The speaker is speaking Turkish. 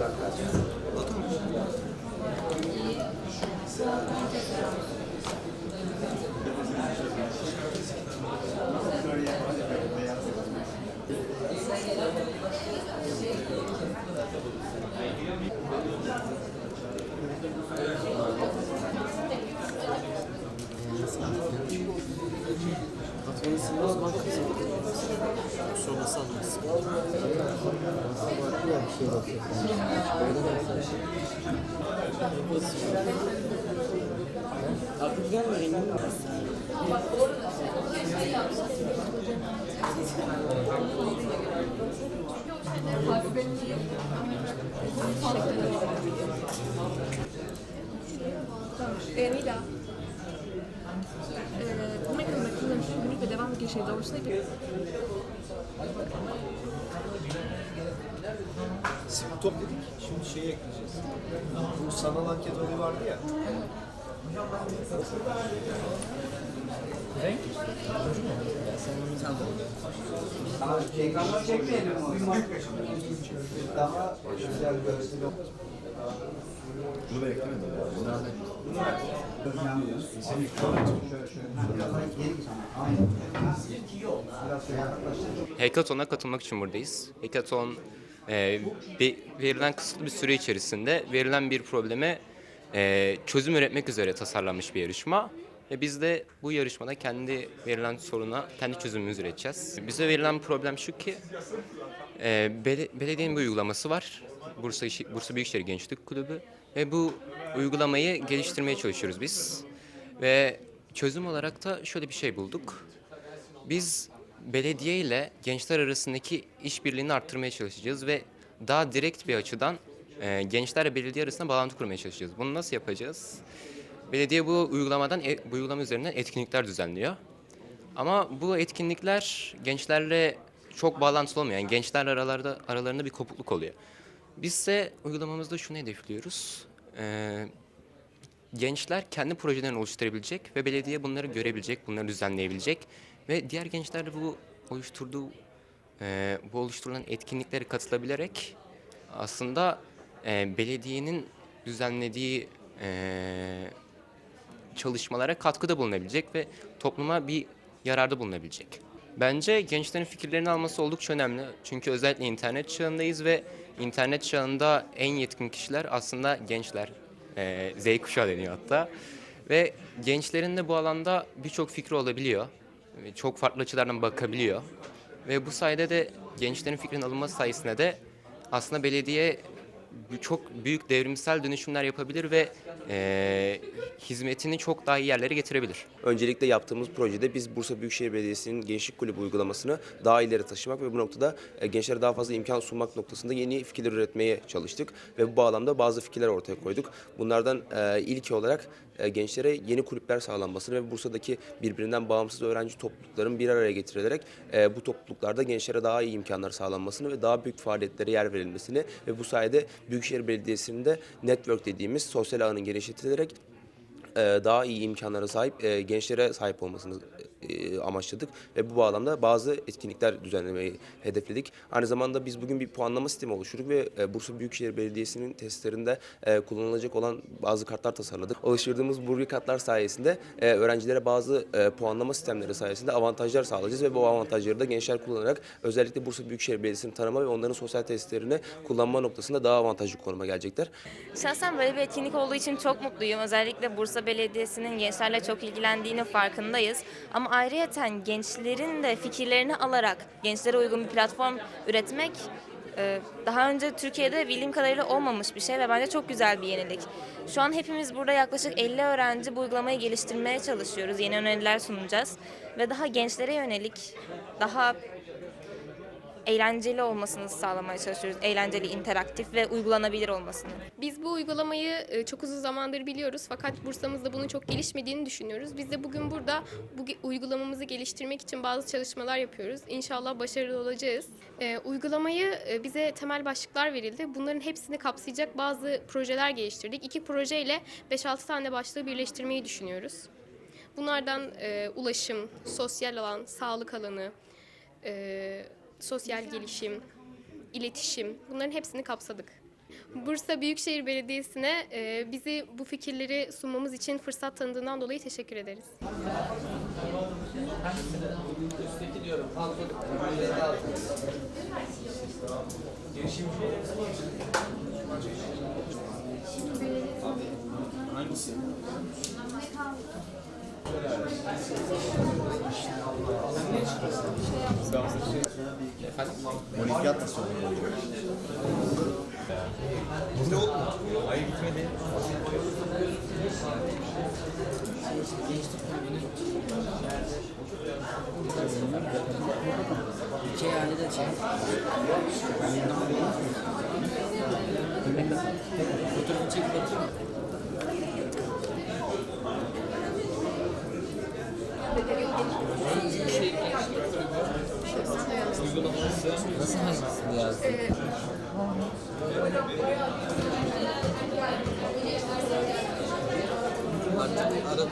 Atmanızın uzman kısmı. Sonrası alırız. Artık güzel mi rengin? Benim şey doğrusuna bir Top dedik, şimdi şeyi ekleyeceğiz. Bu sanal anket olayı vardı ya. Şeytanlar çekmeyelim mi? Daha güzel görsün. Bunu ben eklemedim. Hackathon'a katılmak için buradayız. Hackathon e, bir- verilen kısıtlı bir süre içerisinde verilen bir probleme e, çözüm üretmek üzere tasarlanmış bir yarışma. Ve biz de bu yarışmada kendi verilen soruna kendi çözümümüzü üreteceğiz. Bize verilen problem şu ki e, bele- belediyenin bir uygulaması var. Bursa, İşi- Bursa Büyükşehir Gençlik Kulübü. Ve bu uygulamayı geliştirmeye çalışıyoruz biz. Ve çözüm olarak da şöyle bir şey bulduk. Biz belediye ile gençler arasındaki işbirliğini arttırmaya çalışacağız ve daha direkt bir açıdan e, gençlerle belediye arasında bağlantı kurmaya çalışacağız. Bunu nasıl yapacağız? Belediye bu uygulamadan e- bu uygulama üzerinden etkinlikler düzenliyor. Ama bu etkinlikler gençlerle çok bağlantılı olmuyor. Yani gençler aralarda aralarında bir kopukluk oluyor. Biz ise uygulamamızda şunu hedefliyoruz. Ee, gençler kendi projelerini oluşturabilecek ve belediye bunları görebilecek, bunları düzenleyebilecek ve diğer gençler de bu oluşturduğu, e, bu oluşturulan etkinliklere katılabilerek aslında e, belediyenin düzenlediği e, çalışmalara katkıda bulunabilecek ve topluma bir yararda bulunabilecek. Bence gençlerin fikirlerini alması oldukça önemli. Çünkü özellikle internet çağındayız ve internet çağında en yetkin kişiler aslında gençler. Ee, Z kuşağı deniyor hatta. Ve gençlerin de bu alanda birçok fikri olabiliyor. Çok farklı açılardan bakabiliyor. Ve bu sayede de gençlerin fikrinin alınması sayesinde de aslında belediye çok büyük devrimsel dönüşümler yapabilir ve eee, hizmetini çok daha iyi yerlere getirebilir. Öncelikle yaptığımız projede biz Bursa Büyükşehir Belediyesi'nin Gençlik Kulübü uygulamasını daha ileri taşımak ve bu noktada e, gençlere daha fazla imkan sunmak noktasında yeni fikirler üretmeye çalıştık ve bu bağlamda bazı fikirler ortaya koyduk. Bunlardan e, ilki olarak e, gençlere yeni kulüpler sağlanmasını ve Bursa'daki birbirinden bağımsız öğrenci toplulukların bir araya getirilerek e, bu topluluklarda gençlere daha iyi imkanlar sağlanmasını ve daha büyük faaliyetlere yer verilmesini ve bu sayede Büyükşehir Belediyesi'nin de network dediğimiz sosyal ağının genişletilerek e, daha iyi imkanlara sahip e, gençlere sahip olmasını e, amaçladık ve bu bağlamda bazı etkinlikler düzenlemeyi hedefledik. Aynı zamanda biz bugün bir puanlama sistemi oluşturduk ve e, Bursa Büyükşehir Belediyesi'nin testlerinde e, kullanılacak olan bazı kartlar tasarladık. Oluşturduğumuz bu kartlar sayesinde öğrencilere bazı puanlama sistemleri sayesinde avantajlar sağlayacağız ve bu avantajları da gençler kullanarak özellikle Bursa Büyükşehir Belediyesi'ni tanıma ve onların sosyal testlerini kullanma noktasında daha avantajlı konuma gelecekler. Şahsen böyle bir etkinlik olduğu için çok mutluyum. Özellikle Bursa Belediyesi'nin gençlerle çok ilgilendiğini farkındayız. Ama ayrıyeten gençlerin de fikirlerini alarak gençlere uygun bir platform üretmek e, daha önce Türkiye'de bildiğim kadarıyla olmamış bir şey ve bence çok güzel bir yenilik. Şu an hepimiz burada yaklaşık 50 öğrenci bu uygulamayı geliştirmeye çalışıyoruz. Yeni öneriler sunacağız ve daha gençlere yönelik daha eğlenceli olmasını sağlamaya çalışıyoruz. Eğlenceli, interaktif ve uygulanabilir olmasını. Biz bu uygulamayı e, çok uzun zamandır biliyoruz fakat Bursa'mızda bunun çok gelişmediğini düşünüyoruz. Biz de bugün burada bu uygulamamızı geliştirmek için bazı çalışmalar yapıyoruz. İnşallah başarılı olacağız. E, uygulamayı e, bize temel başlıklar verildi. Bunların hepsini kapsayacak bazı projeler geliştirdik. İki projeyle 5-6 tane başlığı birleştirmeyi düşünüyoruz. Bunlardan e, ulaşım, sosyal alan, sağlık alanı, e, sosyal gelişim, iletişim bunların hepsini kapsadık. Bursa Büyükşehir Belediyesi'ne e, bizi bu fikirleri sunmamız için fırsat tanıdığından dolayı teşekkür ederiz. Olimpiyat nasıl oluyor? Ne oldu? Hayır gitmedi. Şey hali de çek. Fotoğrafı çekip atayım mı? Nasıl hangisini yazdın? Artık aradım.